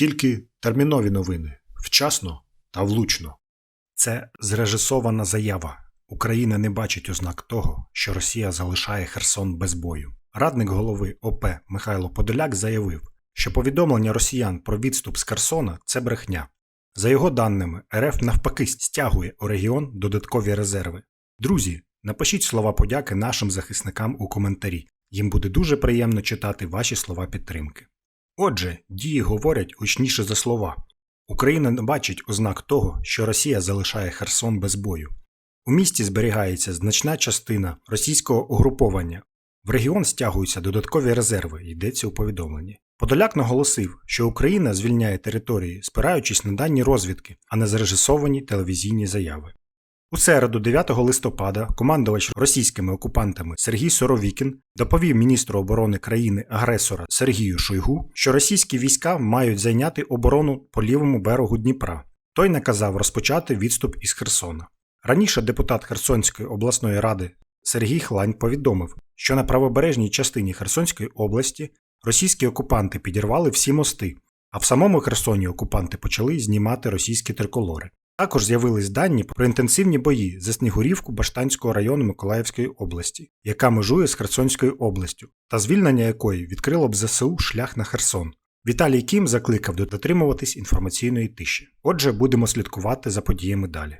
Тільки термінові новини вчасно та влучно. Це зрежисована заява. Україна не бачить ознак того, що Росія залишає Херсон без бою. Радник голови ОП Михайло Подоляк заявив, що повідомлення росіян про відступ з Херсона це брехня. За його даними, РФ навпаки стягує у регіон додаткові резерви. Друзі, напишіть слова подяки нашим захисникам у коментарі. Їм буде дуже приємно читати ваші слова підтримки. Отже, дії говорять гучніше за слова. Україна не бачить ознак того, що Росія залишає Херсон без бою. У місті зберігається значна частина російського угруповання. В регіон стягуються додаткові резерви, йдеться у повідомленні. Подоляк наголосив, що Україна звільняє території, спираючись на дані розвідки, а не зрежисовані телевізійні заяви. У середу, 9 листопада, командувач російськими окупантами Сергій Соровікін доповів міністру оборони країни-агресора Сергію Шойгу, що російські війська мають зайняти оборону по лівому берегу Дніпра. Той наказав розпочати відступ із Херсона. Раніше депутат Херсонської обласної ради Сергій Хлань повідомив, що на правобережній частині Херсонської області російські окупанти підірвали всі мости, а в самому Херсоні окупанти почали знімати російські триколори. Також з'явились дані про інтенсивні бої за Снігурівку Баштанського району Миколаївської області, яка межує з Херсонською областю, та звільнення якої відкрило б ЗСУ шлях на Херсон. Віталій Кім закликав дотримуватись інформаційної тиші. Отже, будемо слідкувати за подіями далі.